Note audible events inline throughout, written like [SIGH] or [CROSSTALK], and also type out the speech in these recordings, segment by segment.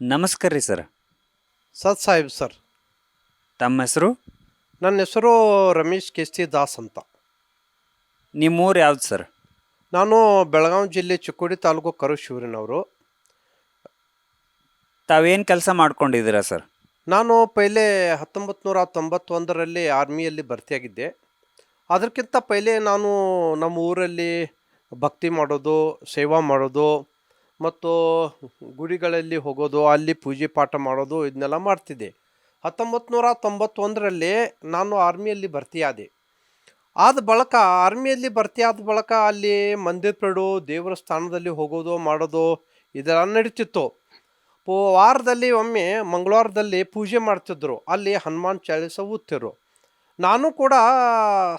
ನಮಸ್ಕಾರ ರೀ ಸರ್. ಸತ್ ಸಾಹೇಬ್ ಸರ್. ತಮ್ಮ ಹೆಸರು? ನನ್ನ ಹೆಸರು ರಮೇಶ್ ಕೆಸ್ತಿ ದಾಸ್ ಅಂತ. ನಿಮ್ಮ ಊರು ಯಾವ್ದು ಸರ್? ನಾನು ಬೆಳಗಾವಿ ಜಿಲ್ಲೆ ಚಿಕ್ಕೋಡಿ ತಾಲೂಕು ಕರುಶಿವರಿನವರು ತಾವೇನು ಕೆಲಸ ಮಾಡ್ಕೊಂಡಿದ್ದೀರಾ ಸರ್? ನಾನು ಪೈಲೆ ಹತ್ತೊಂಬತ್ತು ನೂರ ತೊಂಬತ್ತೊಂದರಲ್ಲಿ ಆರ್ಮಿಯಲ್ಲಿ ಭರ್ತಿಯಾಗಿದ್ದೆ. ಅದಕ್ಕಿಂತ ಪೈಲೆ ನಾನು ನಮ್ಮ ಊರಲ್ಲಿ ಭಕ್ತಿ ಮಾಡೋದು ಸೇವಾ ಮಾಡೋದು ಮತ್ತು ಗುಡಿಗಳಲ್ಲಿ ಹೋಗೋದು, ಅಲ್ಲಿ ಪೂಜೆ ಪಾಠ ಮಾಡೋದು, ಇದನ್ನೆಲ್ಲ ಮಾಡ್ತಿದ್ದೆ. ಹತ್ತೊಂಬತ್ತು ನೂರ ತೊಂಬತ್ತೊಂದರಲ್ಲಿ ನಾನು ಆರ್ಮಿಯಲ್ಲಿ ಭರ್ತಿಯಾದೆ. ಆದ ಬಳಿಕ, ಆರ್ಮಿಯಲ್ಲಿ ಭರ್ತಿಯಾದ ಬಳಿಕ ಅಲ್ಲಿ ಮಂದಿರ ಪಡು ದೇವರ ಸ್ಥಾನದಲ್ಲಿ ಹೋಗೋದು, ಮಾಡೋದು, ಇದೆಲ್ಲ ನಡೀತಿತ್ತು. ವಾರದಲ್ಲಿ ಒಮ್ಮೆ ಮಂಗಳವಾರದಲ್ಲಿ ಪೂಜೆ ಮಾಡ್ತಿದ್ರು. ಅಲ್ಲಿ ಹನುಮಾನ್ ಚಾಲೀಸ ಓದ್ತಿರು ನಾನು ಕೂಡ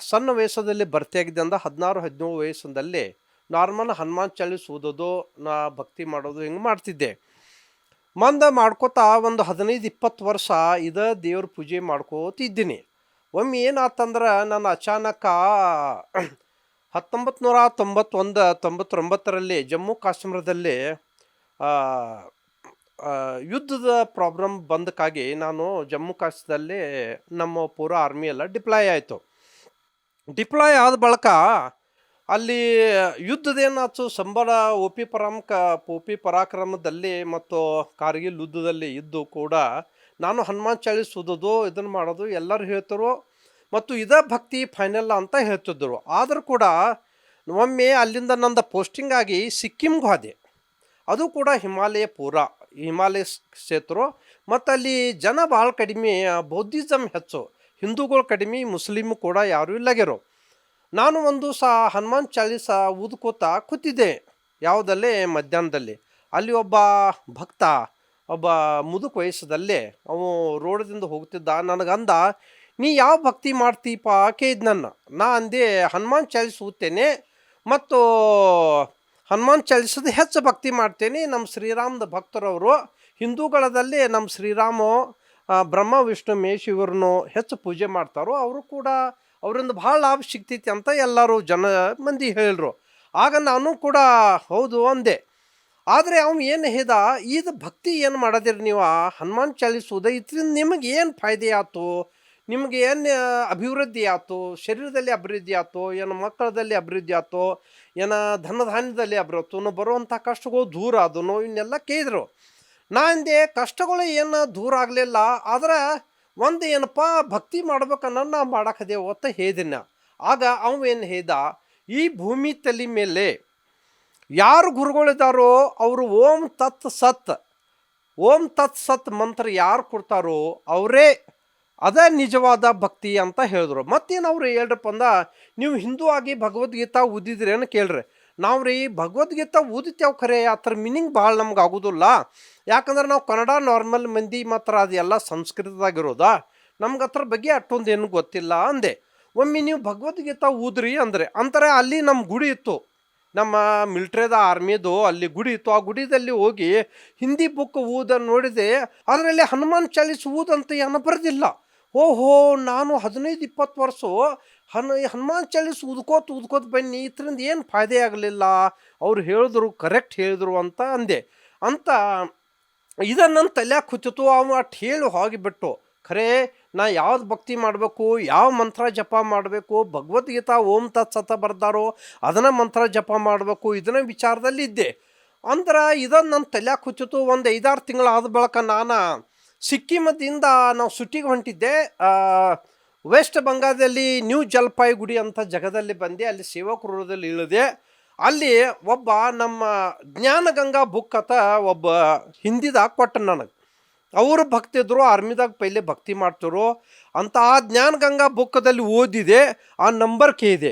ಸಣ್ಣ ವಯಸ್ಸದಲ್ಲಿ ಭರ್ತಿಯಾಗಿದ್ದೆ ಅಂದ ಹದಿನಾರು, ಹದಿನೇಳು ವಯಸ್ಸಿನಲ್ಲಿ ನಾರ್ಮಲ್ ಹನುಮಾನ್ ಚಾಲೀಸ್ ಓದೋದು ನಾ ಭಕ್ತಿ ಮಾಡೋದು ಹಿಂಗೆ ಮಾಡ್ತಿದ್ದೆ. ಮಂದ ಮಾಡ್ಕೋತಾ ಒಂದು ಹದಿನೈದು, ಇಪ್ಪತ್ತು ವರ್ಷ ಇದ ದೇವ್ರ ಪೂಜೆ ಮಾಡ್ಕೋತಿದ್ದೀನಿ. ಒಮ್ಮೆ ಏನಾತಂದ್ರೆ ನಾನು ಅಚಾನಕ [CLEARS THROAT] ಹತ್ತೊಂಬತ್ತು ನೂರ ತೊಂಬತ್ತೊಂದು ತೊಂಬತ್ತೊಂಬತ್ತರಲ್ಲಿ ಜಮ್ಮು ಕಾಶ್ಮೀರದಲ್ಲಿ ಯುದ್ಧದ ಪ್ರಾಬ್ಲಮ್ ಬಂದಕ್ಕಾಗಿ ನಾನು ಜಮ್ಮು ಕಾಶ್ಮೀರದಲ್ಲಿ ನಮ್ಮ ಪೂರ ಆರ್ಮಿ ಎಲ್ಲ ಡಿಪ್ಲಾಯ್ ಆಯಿತು. ಡಿಪ್ಲಾಯ್ ಆದ ಬಳಿಕ ಅಲ್ಲಿ ಯುದ್ಧದೇನಾಯ್ತು ಸಂಬಳ ಒ ಪಿ ಪರಾಮಕ ಒ ಪಿ ಪರಾಕ್ರಮದಲ್ಲಿ ಮತ್ತು ಕಾರ್ಗಿಲ್ ಯುದ್ಧದಲ್ಲಿ ಇದ್ದು ಕೂಡ ನಾನು ಹನುಮಾನ್ ಚಾಳಿ ಓದೋದು, ಇದನ್ನು ಮಾಡೋದು ಎಲ್ಲರೂ ಹೇಳ್ತರು ಮತ್ತು ಇದ ಭಕ್ತಿ ಫೈನಲ್ ಅಂತ ಹೇಳ್ತಿದ್ದರು ಆದರೂ ಕೂಡ ಒಮ್ಮೆ ಅಲ್ಲಿಂದ ನಂದು ಪೋಸ್ಟಿಂಗ್ ಆಗಿ ಸಿಕ್ಕಿಮ್ಗೆ ಹೋದೆ. ಅದು ಕೂಡ ಹಿಮಾಲಯ ಪೂರ, ಹಿಮಾಲಯ ಕ್ಷೇತ್ರ. ಮತ್ತು ಅಲ್ಲಿ ಜನ ಭಾಳ ಕಡಿಮೆ ಬೌದ್ಧಿಸಮ್ ಹೆಚ್ಚು, ಹಿಂದೂಗಳು ಕಡಿಮೆ, ಮುಸ್ಲಿಮ್ ಕೂಡ ಯಾರೂ ಇಲ್ಲಾಗ್ಯಾರು ನಾನು ಒಂದು ಸಹ ಹನುಮಾನ್ ಚಾಲೀಸ ಊದ್ಕೋತಾ ಕೂತಿದ್ದೆ. ಯಾವುದಲ್ಲೇ? ಮಧ್ಯಾಹ್ನದಲ್ಲಿ. ಅಲ್ಲಿ ಒಬ್ಬ ಭಕ್ತ, ಒಬ್ಬ ಮುದುಕ ವಯಸ್ಸದಲ್ಲೇ ಅವು ರೋಡದಿಂದ ಹೋಗ್ತಿದ್ದ. ನನಗಂದ, ನೀ ಯಾವ ಭಕ್ತಿ ಮಾಡ್ತೀಪ ಕೇಳಿದ್ ನನ್ನ. ನಾ ಅಂದೆ ಹನುಮಾನ್ ಚಾಲೀಸ್ ಊದ್ತೇನೆ ಮತ್ತು ಹನುಮಾನ್ ಚಾಲೀಸದ ಹೆಚ್ಚು ಭಕ್ತಿ ಮಾಡ್ತೇನೆ. ನಮ್ಮ ಶ್ರೀರಾಮದ ಭಕ್ತರವರು ಹಿಂದೂಗಳದಲ್ಲಿ ನಮ್ಮ ಶ್ರೀರಾಮ ಬ್ರಹ್ಮ, ವಿಷ್ಣು ಮೇ ಇವ್ರನ್ನು ಹೆಚ್ಚು ಪೂಜೆ ಮಾಡ್ತಾರೋ, ಅವರು ಕೂಡ ಅವರಿಂದ ಭಾಳ ಲಾಭ ಸಿಗ್ತೈತಿ ಅಂತ ಎಲ್ಲರೂ ಜನ ಮಂದಿ ಹೇಳಿದ್ರು ಆಗ ನಾನು ಕೂಡ ಹೌದು ಅಂದೆ. ಆದರೆ ಅವನು ಏನು ಹೇದ ಇದು ಭಕ್ತಿ ಏನು ಮಾಡೋದಿರಿ ನೀವು? ಹನುಮಾನ್ ಚಾಲಿಸೋದು ಇದರಿಂದ ನಿಮಗೆ ಏನು ಫಾಯ್ದೆ ಆಯ್ತು? ನಿಮಗೆ ಏನು ಅಭಿವೃದ್ಧಿ ಆಯ್ತು? ಶರೀರದಲ್ಲಿ ಅಭಿವೃದ್ಧಿ ಆಯ್ತು? ಏನು ಮಕ್ಕಳದಲ್ಲಿ ಅಭಿವೃದ್ಧಿ ಆಯ್ತು? ಏನು ಧನಧಾನ್ಯದಲ್ಲಿ ಅಭಿವೃದ್ಧಿ ಬರುವಂಥ ಕಷ್ಟಗಳು ದೂರ ಆದನು ಇವನ್ನೆಲ್ಲ ಕೇಳಿದರು. ನಾ ಅಂದೆ, ಕಷ್ಟಗಳು ಏನು ದೂರ ಆಗಲಿಲ್ಲ, ಆದ್ರೆ ಒಂದು ಏನಪ್ಪ, ಭಕ್ತಿ ಮಾಡ್ಬೇಕನ್ನ ನಾ ಮಾಡಕ್ಕದೇವು ಒತ್ತ ಹೇದಿನ ಆಗ ಅವೇನು ಹೇಳ್ದ, ಈ ಭೂಮಿ ತಲೆ ಮೇಲೆ ಯಾರು ಗುರುಗಳಿದ್ದಾರೋ ಅವರು ಓಂ ತತ್ ಸತ್, ಓಂ ತತ್ ಸತ್ ಮಂತ್ರ ಯಾರು ಕೊಡ್ತಾರೋ ಅವರೇ ಅದೇ ನಿಜವಾದ ಭಕ್ತಿ ಅಂತ ಹೇಳಿದ್ರು. ಮತ್ತೇನು ಅವರು ಹೇಳ್ರಪ್ಪ ಅಂದ, ನೀವು ಹಿಂದೂ ಆಗಿ ಭಗವದ್ಗೀತಾ ಓದಿದ್ರೇನು ಕೇಳ್ರಿ. ನಾವು ರೀ ಭಗವದ್ಗೀತಾ ಓದಿತ್ಯಾವ ಖರೆ, ಅದ್ರ ಮೀನಿಂಗ್ ಭಾಳ ನಮ್ಗೆ ಆಗೋದಿಲ್ಲ. ಯಾಕಂದ್ರೆ ನಾವು ಕನ್ನಡ ನಾರ್ಮಲ್ ಮಂದಿ ಮಾತ್ರ ಅದೆಲ್ಲ ಸಂಸ್ಕೃತದಾಗಿರೋದಾ. ನಮ್ಗೆ ಅದ್ರ ಬಗ್ಗೆ ಅಷ್ಟೊಂದು ಏನು ಗೊತ್ತಿಲ್ಲ ಅಂದೆ. ಒಮ್ಮೆ ನೀವು ಭಗವದ್ಗೀತಾ ಓದ್ರಿ ಅಂದ್ರೆ, ಅಂತಾರೆ ಅಲ್ಲಿ ನಮ್ಮ ಗುಡಿ ಇತ್ತು. ನಮ್ಮ ಮಿಲ್ಟ್ರಿದ ಆರ್ಮಿದು ಅಲ್ಲಿ ಗುಡಿ ಇತ್ತು. ಆ ಗುಡಿದಲ್ಲಿ ಹೋಗಿ ಹಿಂದಿ ಬುಕ್ ಓದ ನೋಡಿದೆ. ಅದರಲ್ಲಿ ಹನುಮಾನ್ ಚಾಲೀಸ್ ಓದಂತ ಏನು ಬರೆದಿಲ್ಲ. ಓಹೋ, ನಾನು ಹದಿನೈದು, ಇಪ್ಪತ್ತು ವರ್ಷ ಹನ್ ಹನುಮಾನ್ ಚಾಲೀಸ್ ಉದ್ಕೋತ ಉದ್ಕೋತ ಬನ್ನಿ, ಇದರಿಂದ ಏನು ಫಾಯ್ದೆ ಆಗಲಿಲ್ಲ? ಅವ್ರು ಹೇಳಿದ್ರು, ಕರೆಕ್ಟ್ ಹೇಳಿದ್ರು ಅಂತ ಅಂದೆ. ಅಂತ ಇದನ್ನು ನನ್ನ ತಲ್ಯಾಗ ಕುಚ್ಚಿತು ಅವ ಅಟ್ ಹೇಳಿ ಹೋಗಿಬಿಟ್ಟು, ಖರೆ, ನಾ ಯಾವ್ದು ಭಕ್ತಿ ಮಾಡಬೇಕು, ಯಾವ ಮಂತ್ರ ಜಪ ಮಾಡಬೇಕು, ಭಗವದ್ಗೀತಾ ಓಂ ತತ್ಸತ ಬರ್ದಾರೋ, ಅದನ್ನು ಮಂತ್ರ ಜಪ ಮಾಡಬೇಕು, ಇದನ್ನ ವಿಚಾರದಲ್ಲಿ ಇದ್ದೆ ಅಂದ್ರೆ ಇದನ್ನು ನನ್ನ ತಲ್ಯಾಗ ಕುಚ್ಚಿತು ಒಂದು ಐದಾರು ತಿಂಗಳು ಆದ ಬಳಿಕ ನಾನು ಸಿಕ್ಕಿಮದಿಂದ ನಾವು ಸುಟ್ಟಿಗೆ ಹೊಂಟಿದ್ದೆ. ವೆಸ್ಟ್ ಬಂಗಾಳದಲ್ಲಿ ನ್ಯೂ ಜಲ್ಪಾಯಿಗುಡಿ ಅಂತ ಜಗದಲ್ಲಿ ಬಂದೆ. ಅಲ್ಲಿ ಸೇವಕೃದಲ್ಲಿ ಇಳಿದೆ. ಅಲ್ಲಿ ಒಬ್ಬ ನಮ್ಮ ಜ್ಞಾನಗಂಗಾ ಬುಕ್ ಅಂತ ಒಬ್ಬ ಹಿಂದಿದಾಗ ಕೊಟ್ಟ ನನಗೆ. ಅವರು ಭಕ್ತಿದ್ರು ಆರ್ಮಿದಾಗ ಪೈಲೆ ಭಕ್ತಿ ಮಾಡ್ತಿರು ಅಂತ ಆ ಜ್ಞಾನಗಂಗಾ ಬುಕ್ಕದಲ್ಲಿ ಓದಿದೆ. ಆ ನಂಬರ್ ಕೇಳಿದೆ.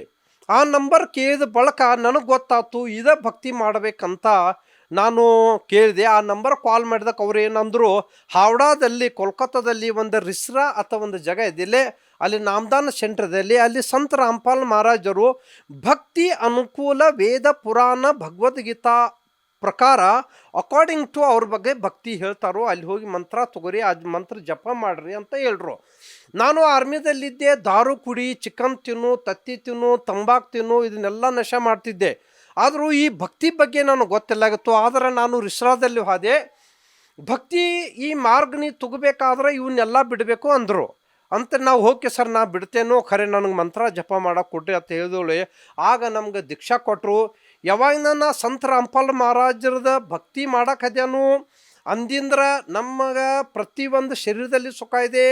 ಆ ನಂಬರ್ ಕೇಳಿದ ಬಳಕ ನನಗೆ ಗೊತ್ತಾಯ್ತು, ಇದೇ ಭಕ್ತಿ ಮಾಡಬೇಕಂತ ನಾನು ಕೇಳಿದೆ, ಆ ನಂಬರ್ ಕಾಲ್ ಮಾಡಿದಾಗ ಅವ್ರು ಏನಂದರು, ಹಾವಡಾದಲ್ಲಿ, ಕೋಲ್ಕತ್ತಾದಲ್ಲಿ ಒಂದು ರಿಸ್ರಾ ಅಥವಾ ಒಂದು ಜಾಗ ಇದೆಯಲ್ಲೇ ಅಲ್ಲಿ ನಾಮದಾನ ಸೆಂಟ್ರದಲ್ಲಿ ಅಲ್ಲಿ ಸಂತ ರಾಮ್ಪಾಲ್ ಮಹಾರಾಜರು ಭಕ್ತಿ ಅನುಕೂಲ ವೇದ ಪುರಾಣ ಭಗವದ್ಗೀತಾ ಪ್ರಕಾರ ಅಕಾರ್ಡಿಂಗ್ ಟು ಅವ್ರ ಬಗ್ಗೆ ಭಕ್ತಿ ಹೇಳ್ತಾರೋ, ಅಲ್ಲಿ ಹೋಗಿ ಮಂತ್ರ ತಗೋರಿ ಅದು ಮಂತ್ರ ಜಪ ಮಾಡ್ರಿ ಅಂತ ಹೇಳ್ರು. ನಾನು ಆರ್ಮಿದಲ್ಲಿದ್ದೆ ದಾರು ಕುಡಿ, ಚಿಕನ್ ತಿನ್ನು, ತತ್ತಿ ತಿನ್ನು, ತಂಬಾಕು ತಿನ್ನು, ಇದನ್ನೆಲ್ಲ ನಶೆ ಮಾಡ್ತಿದ್ದೆ. ಆದರೂ ಈ ಭಕ್ತಿ ಬಗ್ಗೆ ನನಗೆ ಗೊತ್ತಿಲ್ಲಾಗಿತ್ತು, ಆದರೆ ನಾನು ರಿಸ್ರಾದಲ್ಲಿ ಹೋದೆ. ಭಕ್ತಿ ಈ ಮಾರ್ಗ ನೀ ತಗೋಬೇಕಾದ್ರೆ ಇವನ್ನೆಲ್ಲ ಬಿಡಬೇಕು ಅಂದರು. ಅಂತ ನಾವು ಹೋಗಿ ಸರ್ ನಾ ಬಿಡ್ತೇನೋ, ಖರೆ ನನಗೆ ಮಂತ್ರ ಜಪ ಮಾಡೋಕೆ ಕೊಡ್ರಿ ಅಂತ ಹೇಳಿದವಳೆ. ಆಗ ನಮ್ಗೆ ದೀಕ್ಷಾ ಕೊಟ್ಟರು ಯಾವಾಗ ನಾ ಸಂತ ರಾಮ್ಪಾಲ್ ಮಹಾರಾಜರದ ಭಕ್ತಿ ಮಾಡೋಕ್ಕದೇನು ಅಂದಿಂದ್ರೆ ಅಂದಿಂದ್ರ ನಮಗೆ ಪ್ರತಿಯೊಂದು ಶರೀರದಲ್ಲಿ ಸುಖ ಇದೆ.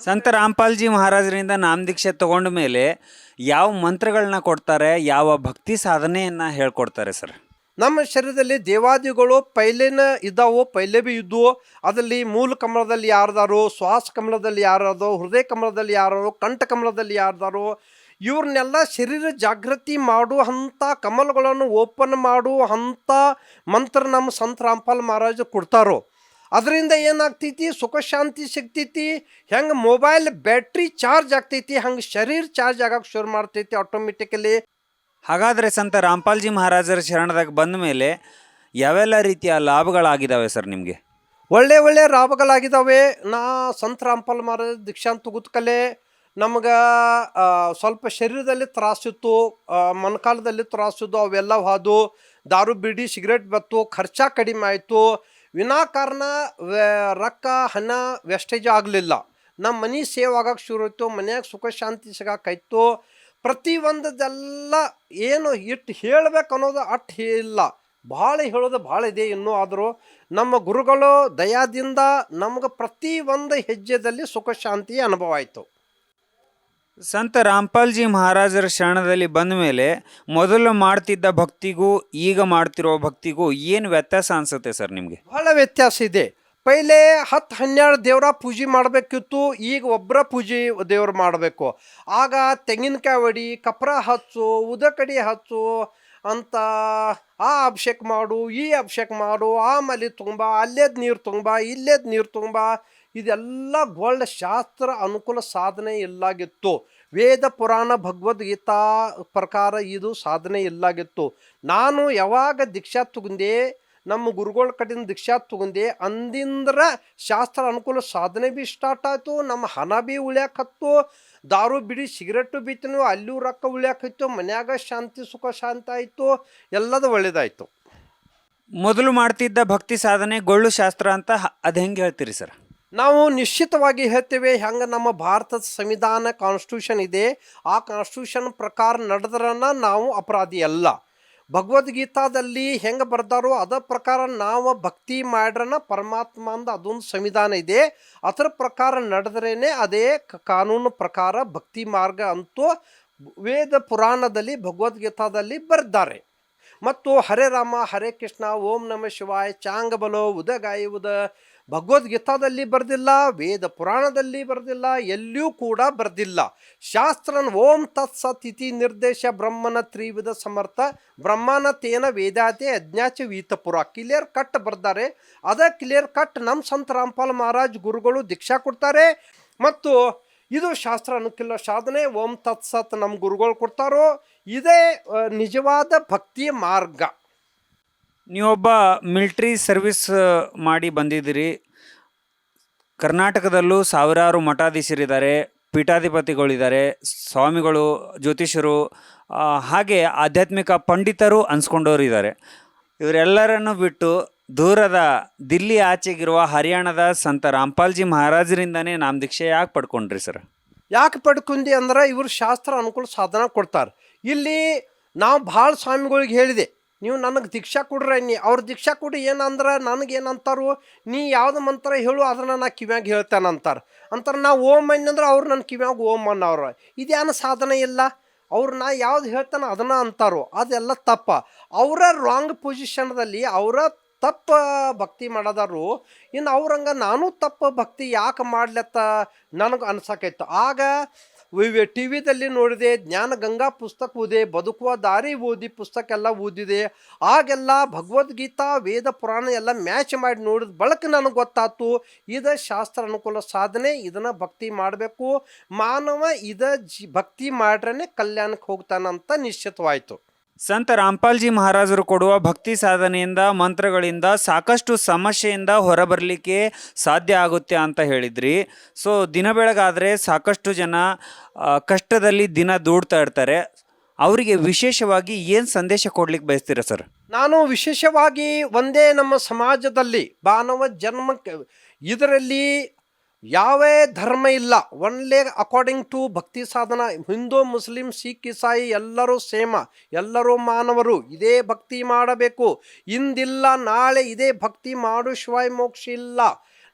ಸಂತ ರಾಮ್ಪಾಲ್ಜಿ ಮಹಾರಾಜರಿಂದ ನಾಮದೀಕ್ಷೆ ತಗೊಂಡ ಮೇಲೆ ಯಾವ ಮಂತ್ರಗಳನ್ನ ಕೊಡ್ತಾರೆ, ಯಾವ ಭಕ್ತಿ ಸಾಧನೆಯನ್ನ ಹೇಳ್ಕೊಡ್ತಾರೆ ಸರ್? ನಮ್ಮ ಶರೀರದಲ್ಲಿ ದೇವಾದಿಗಳು ಪೈಲೇನ ಇದ್ದಾವೋ ಪೈಲೆ ಬಿ ಇದ್ವು ಅದರಲ್ಲಿ ಮೂಲ ಕಮಲದಲ್ಲಿ ಯಾರ್ದಾರೋ, ಶ್ವಾಸ ಕಮಲದಲ್ಲಿ ಯಾರದೋ ಹೃದಯ ಕಮಲದಲ್ಲಿ ಯಾರೋ ಕಂಠ ಕಮಲದಲ್ಲಿ ಯಾರ್ದಾರೋ, ಇವ್ರನ್ನೆಲ್ಲ ಶರೀರ ಜಾಗೃತಿ ಮಾಡು ಅಂಥ ಕಮಲಗಳನ್ನು ಓಪನ್ ಮಾಡು ಅಂಥ ಮಂತ್ರ ನಮ್ಮ ಸಂತ ರಾಮ್ಪಾಲ್ ಮಹಾರಾಜರು ಕೊಡ್ತಾರೋ ಅದರಿಂದ ಏನಾಗ್ತೈತಿ? ಸುಖ ಶಾಂತಿ ಸಿಗ್ತೈತಿ. ಹೆಂಗೆ ಮೊಬೈಲ್ ಬ್ಯಾಟ್ರಿ ಚಾರ್ಜ್ ಆಗ್ತೈತಿ? ಹಂಗೆ ಶರೀರ ಚಾರ್ಜ್ ಆಗಕ್ಕೆ ಶುರು ಮಾಡ್ತೈತಿ ಆಟೋಮೆಟಿಕಲಿ ಹಾಗಾದರೆ ಸಂತ ರಾಮ್ಪಾಲ್ಜಿ ಮಹಾರಾಜರ ಶರಣದಾಗ ಬಂದ ಮೇಲೆ ಯಾವೆಲ್ಲ ರೀತಿಯ ಲಾಭಗಳಾಗಿದ್ದಾವೆ ಸರ್ ನಿಮಗೆ? ಒಳ್ಳೆ ಒಳ್ಳೆ ಲಾಭಗಳಾಗಿದ್ದಾವೆ ನಾ ಸಂತ ರಾಮ್ಪಾಲ್ ಮಹಾರಾಜ ದೀಕ್ಷಾಂತ ತೆಗೆದುಕಲೆ ನಮ್ಗೆ ಸ್ವಲ್ಪ ಶರೀರದಲ್ಲಿ ತ್ರಾಸಿತ್ತು ಮನಕಾಲದಲ್ಲಿ ತ್ರಾಸಿದ್ದು ಅವೆಲ್ಲ ಹಾದು ದಾರು ಬಿಡಿ ಸಿಗರೇಟ್ ಬತ್ತು ಖರ್ಚ ಕಡಿಮೆ ಆಯಿತು. ವಿನಾಕಾರಣ ರೊಕ್ಕ, ಹಣ ವೆಸ್ಟೇಜ್ ಆಗಲಿಲ್ಲ. ನಮ್ಮ ಮನೆ ಸೇವ್ ಆಗೋಕ್ಕೆ ಶುರು ಆಯಿತು, ಮನ್ಯಾಗ ಸುಖ, ಶಾಂತಿ ಸಿಗಕೈತೋ. ಪ್ರತಿ ಒಂದದೆಲ್ಲ ಏನು ಇಟ್ಟು ಹೇಳಬೇಕು ಅನ್ನೋದು ಅಟ್ ಇಲ್ಲ. ಭಾಳ ಹೇಳೋದು ಭಾಳ ಇದೆ ಇನ್ನೂ ಆದರೂ ನಮ್ಮ ಗುರುಗಳು ದಯಾದಿಂದ ನಮ್ಗೆ ಪ್ರತಿ ಒಂದು ಹೆಜ್ಜೆದಲ್ಲಿ ಸುಖ ಶಾಂತಿಯ ಅನುಭವ ಆಯಿತು. ಸಂತ ರಾಮ್ಪಾಲ್ಜಿ ಮಹಾರಾಜರ ಶರಣದಲ್ಲಿ ಬಂದ ಮೇಲೆ ಮೊದಲು ಮಾಡ್ತಿದ್ದ ಭಕ್ತಿಗೂ, ಈಗ ಮಾಡ್ತಿರೋ ಭಕ್ತಿಗೂ ಏನು ವ್ಯತ್ಯಾಸ ಅನ್ಸುತ್ತೆ ಸರ್ ನಿಮಗೆ? ಬಹಳ ವ್ಯತ್ಯಾಸ ಇದೆ. ಪೈಲೆ ಹತ್ತು ಹನ್ನೆರಡು ದೇವರ ಪೂಜೆ ಮಾಡಬೇಕಿತ್ತು, ಈಗ ಒಬ್ಬರ ಪೂಜೆ ದೇವ್ರು ಮಾಡಬೇಕು. ಆಗ ತೆಂಗಿನಕಾಯಿ ಒಡಿ ಕಪ್ರ ಹಚ್ಚು, ಉದಕಡಿ ಹಚ್ಚು, ಅಂತ ಆ ಅಭಿಷೇಕ ಮಾಡು, ಈ ಅಭಿಷೇಕ ಮಾಡು, ಆ ಮಲಿ ತುಂಬ, ಅಲ್ಲೇದು ನೀರು ತುಂಬ, ಇಲ್ಲೇದು ನೀರು ತುಂಬ ಇದೆಲ್ಲ ಗೋಲ್ಡ್ ಶಾಸ್ತ್ರ ಅನುಕೂಲ ಸಾಧನೆ ಇಲ್ಲಾಗಿತ್ತು. ವೇದ ಪುರಾಣ ಭಗವದ್ಗೀತಾ ಪ್ರಕಾರ ಇದು ಸಾಧನೆ ಇಲ್ಲಾಗಿತ್ತು. ನಾನು ಯಾವಾಗ ದೀಕ್ಷಾ ತಗೊಂಡೆ, ನಮ್ಮ ಗುರುಗಳ ಕಡೆಯಿಂದ ದೀಕ್ಷಾ ತಗೊಂಡೆ, ಅಂದಿಂದ್ರ ಶಾಸ್ತ್ರ ಅನುಕೂಲ ಸಾಧನೆ ಭೀ ಸ್ಟಾರ್ಟ್ ಆಯಿತು, ನಮ್ಮ ಹಣ ಭೀ ಉಳ್ಯಾಕತ್ತು, ದಾರು ಬಿಡಿ ಸಿಗರೆಟ್ಟು ಬಿತ್ತನು ಅಲ್ಲೂ ರೊಕ್ಕ ಉಳ್ಯಾಕೈತು ಮನ್ಯಾಗ ಶಾಂತಿ ಸುಖ ಶಾಂತಿ ಆಯಿತು, ಎಲ್ಲದು ಒಳ್ಳೇದಾಯಿತು. ಮೊದಲು ಮಾಡ್ತಿದ್ದ ಭಕ್ತಿ ಸಾಧನೆ ಗೊಳ್ಳು ಶಾಸ್ತ್ರ ಅಂತ ಅದು ಹೆಂಗೆ ಹೇಳ್ತೀರಿ ಸರ್? ನಾವು ನಿಶ್ಚಿತವಾಗಿ ಹೇಳ್ತೇವೆ, ಹೆಂಗೆ ನಮ್ಮ ಭಾರತದ ಸಂವಿಧಾನ ಕಾನ್ಸ್ಟಿಟ್ಯೂಷನ್ ಇದೆ. ಆ ಕಾನ್ಸ್ಟಿಟ್ಯೂಷನ್ ಪ್ರಕಾರ ನಡೆದ್ರನ ನಾವು ಅಪರಾಧಿ ಅಲ್ಲ. ಭಗವದ್ಗೀತಾದಲ್ಲಿ ಹೆಂಗೆ ಬರ್ದಾರೋ ಅದರ ಪ್ರಕಾರ ನಾವು ಭಕ್ತಿ ಮಾಡ್ರನ ಪರಮಾತ್ಮ ಅಂದ ಅದೊಂದು ಸಂವಿಧಾನ ಇದೆ. ಅದರ ಪ್ರಕಾರ ನಡೆದ್ರೇ ಅದೇ ಕಾನೂನು ಪ್ರಕಾರ ಭಕ್ತಿ ಮಾರ್ಗ ಅಂತೂ ವೇದ ಪುರಾಣದಲ್ಲಿ, ಭಗವದ್ಗೀತಾದಲ್ಲಿ ಬರ್ದಾರೆ. ಮತ್ತು ಹರೇ ರಾಮ, ಹರೇ ಕೃಷ್ಣ, ಓಂ ನಮ ಶಿವಾಯ ಚಾಂಗ ಬಲೋ ಉದಗಾಯುವುದ ಭಗವದ್ಗೀತಾದಲ್ಲಿ ಬರೆದಿಲ್ಲ, ವೇದ ಪುರಾಣದಲ್ಲಿ ಬರೆದಿಲ್ಲ, ಎಲ್ಲಿಯೂ ಕೂಡ ಬರೆದಿಲ್ಲ. ಶಾಸ್ತ್ರನ ಓಂ ತತ್ ಸತ್ ಇತಿ ನಿರ್ದೇಶ ಬ್ರಹ್ಮನ ತ್ರಿವಿಧ ಸಮರ್ಥ, ಬ್ರಹ್ಮನ ತೇನ ವೇದಾತೆ ಅಜ್ಞಾಚ ವೀತಪುರ. ಕ್ಲಿಯರ್ ಕಟ್ ಬರ್ತಾರೆ ಅದ ಕ್ಲಿಯರ್ ಕಟ್ ನಮ್ಮ ಸಂತ ರಾಮ್ಪಾಲ್ ಮಹಾರಾಜ್ ಗುರುಗಳು ದೀಕ್ಷಾ ಕೊಡ್ತಾರೆ. ಮತ್ತು ಇದು ಶಾಸ್ತ್ರ ಅನುಕೂಲ ಸಾಧನೆ, ಓಂ ತತ್ಸತ್ ನಮ್ಮ ಗುರುಗಳು ಕೊಡ್ತಾರೋ. ಇದೇ ನಿಜವಾದ ಭಕ್ತಿಯ ಮಾರ್ಗ. ನೀವೊಬ್ಬ ಮಿಲ್ಟ್ರಿ ಸರ್ವಿಸ್ ಮಾಡಿ ಬಂದಿದ್ದೀರಿ. ಕರ್ನಾಟಕದಲ್ಲೂ ಸಾವಿರಾರು ಮಠಾಧೀಶರಿದ್ದಾರೆ, ಪೀಠಾಧಿಪತಿಗಳಿದ್ದಾರೆ, ಸ್ವಾಮಿಗಳು ಜ್ಯೋತಿಷರು ಹಾಗೆ ಆಧ್ಯಾತ್ಮಿಕ ಪಂಡಿತರು ಅನ್ಸ್ಕೊಂಡವರು ಇದ್ದಾರೆ ಇವರೆಲ್ಲರನ್ನು ಬಿಟ್ಟು ದೂರದ ದಿಲ್ಲಿ ಆಚೆಗಿರುವ ಹರಿಯಾಣದ ಸಂತ ರಾಮ್ಪಾಲ್ಜಿ ಮಹಾರಾಜರಿಂದನೇ ನಾಮ ದೀಕ್ಷೆ ಯಾಕೆ ಪಡ್ಕೊಂಡ್ರಿ ಸರ್? ಯಾಕೆ ಪಡ್ಕೊಂಡಿ ಅಂದ್ರೆ ಇವರು ಶಾಸ್ತ್ರ ಅನುಕೂಲ ಸಾಧನ ಕೊಡ್ತಾರೆ. ಇಲ್ಲಿ ನಾವು ಭಾಳ ಸ್ವಾಮಿಗಳಿಗೆ ಹೇಳಿದೆ ನೀವು ನನಗೆ ದೀಕ್ಷಾ ಕೊಡ್ರಿ, ನೀ ಅವ್ರ ದೀಕ್ಷಾ ಕೊಡಿ, ಏನಂದ್ರೆ ನನಗೇನಂತಾರು, ನೀ ಯಾವ್ದು ಮಂತ್ರ ಹೇಳು ಅದನ್ನು ನಾ ಕಿವ್ಯಾಗ ಹೇಳ್ತೇನೆ ಅಂತಾರೆ. ಅಂತಾರೆ ನಾ ಓಮ್ ಅಂದ್ರೆ ಅವ್ರು ನನ್ನ ಕಿವ್ಯಾಗ ಓಂ ಅನ್ನೋರು. ಇದೇನು ಸಾಧನೆ ಇಲ್ಲ? ಅವ್ರು ನಾ ಯಾವ್ದು ಹೇಳ್ತಾನೆ ಅದನ್ನ ಅಂತಾರೋ, ಅದೆಲ್ಲ ತಪ್ಪ. ಅವರ ರಾಂಗ್ ಪೊಸಿಷನ್ದಲ್ಲಿ ಅವರ ತಪ್ಪ ಭಕ್ತಿ ಮಾಡೋದಾರು ಇನ್ನು ಅವ್ರಂಗೆ ನಾನು ತಪ್ಪು ಭಕ್ತಿ ಯಾಕೆ ಮಾಡ್ಲತ್ತ? ನನಗೆ ಅನ್ಸಕೈತು. ಆಗ ಟಿ ವಿದಲ್ಲಿ ನೋಡಿದೆ, ಜ್ಞಾನ ಗಂಗಾ ಪುಸ್ತಕ ಓದೆ ಬದುಕುವ ದಾರಿ ಓದಿ ಪುಸ್ತಕ ಎಲ್ಲ ಓದಿದೆ. ಆಗೆಲ್ಲ ಭಗವದ್ಗೀತಾ, ವೇದ ಪುರಾಣ ಎಲ್ಲ ಮ್ಯಾಚ್ ಮಾಡಿ ನೋಡಿದ ಬಳಕ ನನಗೆ ಗೊತ್ತಾಯ್ತು, ಇದು ಶಾಸ್ತ್ರ ಅನುಕೂಲ ಸಾಧನೆ, ಇದನ್ನು ಭಕ್ತಿ ಮಾಡಬೇಕು. ಮಾನವ ಇದ ಜಿ, ಭಕ್ತಿ ಮಾಡ್ರೇ ಕಲ್ಯಾಣಕ್ಕೆ ಹೋಗ್ತಾನಂತ ನಿಶ್ಚಿತವಾಯಿತು. ಸಂತ ರಾಮ್ಪಾಲ್ಜಿ ಮಹಾರಾಜರು ಕೊಡುವ ಭಕ್ತಿ ಸಾಧನೆಯಿಂದ, ಮಂತ್ರಗಳಿಂದ ಸಾಕಷ್ಟು ಸಮಸ್ಯೆಯಿಂದ ಹೊರಬರಲಿಕ್ಕೆ ಸಾಧ್ಯ ಆಗುತ್ತೆ ಅಂತ ಹೇಳಿದ್ರಿ. ಸೊ ದಿನ ಬೆಳಗಾದರೆ ಸಾಕಷ್ಟು ಜನ ಕಷ್ಟದಲ್ಲಿ ದಿನ ದೂಡ್ತಾ ಇರ್ತಾರೆ. ಅವರಿಗೆ ವಿಶೇಷವಾಗಿ ಏನು ಸಂದೇಶ ಕೊಡ್ಲಿಕ್ಕೆ ಬಯಸ್ತೀರಾ ಸರ್? ನಾನು ವಿಶೇಷವಾಗಿ ಒಂದೇ ನಮ್ಮ ಸಮಾಜದಲ್ಲಿ, ಮಾನವ ಜನ್ಮ ಇದರಲ್ಲಿ ಯಾವೇ ಧರ್ಮ ಇಲ್ಲ ಒನ್ಲಿ ಅಕಾರ್ಡಿಂಗ್ ಟು ಭಕ್ತಿ ಸಾಧನ, ಹಿಂದೂ, ಮುಸ್ಲಿಂ, ಸಿಖ್, ಇಸಾಯಿ, ಎಲ್ಲರೂ ಸೇಮ, ಎಲ್ಲರೂ ಮಾನವರು, ಇದೇ ಭಕ್ತಿ ಮಾಡಬೇಕು. ಇಂದಿಲ್ಲ, ನಾಳೆ ಇದೇ ಭಕ್ತಿ ಮಾಡು, ಶಿವಾಯ ಮೋಕ್ಷ ಇಲ್ಲ.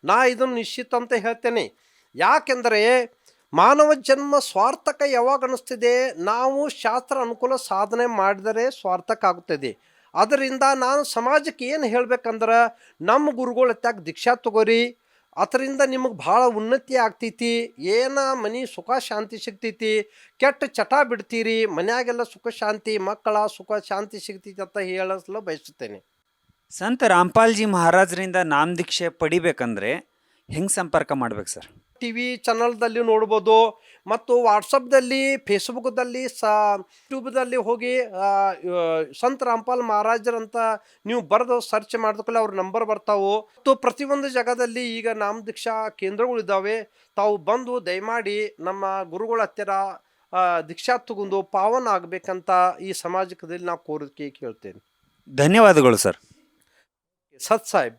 ನಾ ಇದನ್ನು ನಿಶ್ಚಿತ ಅಂತ ಹೇಳ್ತೇನೆ. ಯಾಕೆಂದರೆ, ಮಾನವ ಜನ್ಮ ಸ್ವಾರ್ಥಕ ಯಾವಾಗ ಅನ್ನಿಸ್ತಿದೆ? ನಾವು ಶಾಸ್ತ್ರ ಅನುಕೂಲ ಸಾಧನೆ ಮಾಡಿದರೆ ಸ್ವಾರ್ಥಕ ಆಗುತ್ತದೆ. ಅದರಿಂದ ನಾನು ಸಮಾಜಕ್ಕೆ ಏನು ಹೇಳ್ಬೇಕಂದ್ರೆ, ನಮ್ಮ ಗುರುಗಳ ತ್ಯಾಗ ದೀಕ್ಷಾ ತಗೋರಿ ಅದರಿಂದ ನಿಮಗೆ ಭಾಳ ಉನ್ನತಿ ಆಗ್ತೈತಿ, ಏನ ಮನೆ ಸುಖ ಶಾಂತಿ ಸಿಗ್ತೈತಿ, ಕೆಟ್ಟ ಚಟ ಬಿಡ್ತೀರಿ, ಮನ್ಯಾಗೆಲ್ಲ ಸುಖ ಶಾಂತಿ, ಮಕ್ಕಳ ಸುಖ ಶಾಂತಿ ಸಿಗ್ತೈತಿ ಅಂತ ಹೇಳಲು ಬಯಸುತ್ತೇನೆ. ಸಂತ ರಾಮ್ಪಾಲ್ಜಿ ಮಹಾರಾಜರಿಂದ ನಾಮ ದೀಕ್ಷೆ ಪಡಿಬೇಕಂದ್ರೆ ಹೆಂಗೆ ಸಂಪರ್ಕ ಮಾಡ್ಬೇಕು ಸರ್? ಟಿ ವಿ ಚಾನಲ್ದಲ್ಲಿ ನೋಡ್ಬೋದು ಮತ್ತು ವಾಟ್ಸಪ್ದಲ್ಲಿ ಫೇಸ್ಬುಕ್ದಲ್ಲಿ ಸ ಯೂಟ್ಯೂಬ್ದಲ್ಲಿ ಹೋಗಿ ಸಂತ ರಾಮ್ಪಾಲ್ ಮಹಾರಾಜರಂತ ನೀವು ಬರೆದು ಸರ್ಚ್ ಮಾಡಿದ್ಕೊಳ್ಳಿ ಅವ್ರ ನಂಬರ್ ಬರ್ತಾವು. ಮತ್ತು ಪ್ರತಿಯೊಂದು ಜಾಗದಲ್ಲಿ ಈಗ ನಾಮ ದೀಕ್ಷಾ ಕೇಂದ್ರಗಳಿದ್ದಾವೆ ತಾವು ಬಂದು ದಯಮಾಡಿ ನಮ್ಮ ಗುರುಗಳ ಹತ್ತಿರ ದೀಕ್ಷಾ ತಗೊಂಡು ಪಾವನ ಆಗಬೇಕಂತ ಈ ಸಮಾಜದಲ್ಲಿ ನಾವು ಕೋರಿಕೆ ಕೇಳ್ತೇನೆ. ಧನ್ಯವಾದಗಳು ಸರ್. ಸತ್ ಸಾಹೇಬ್.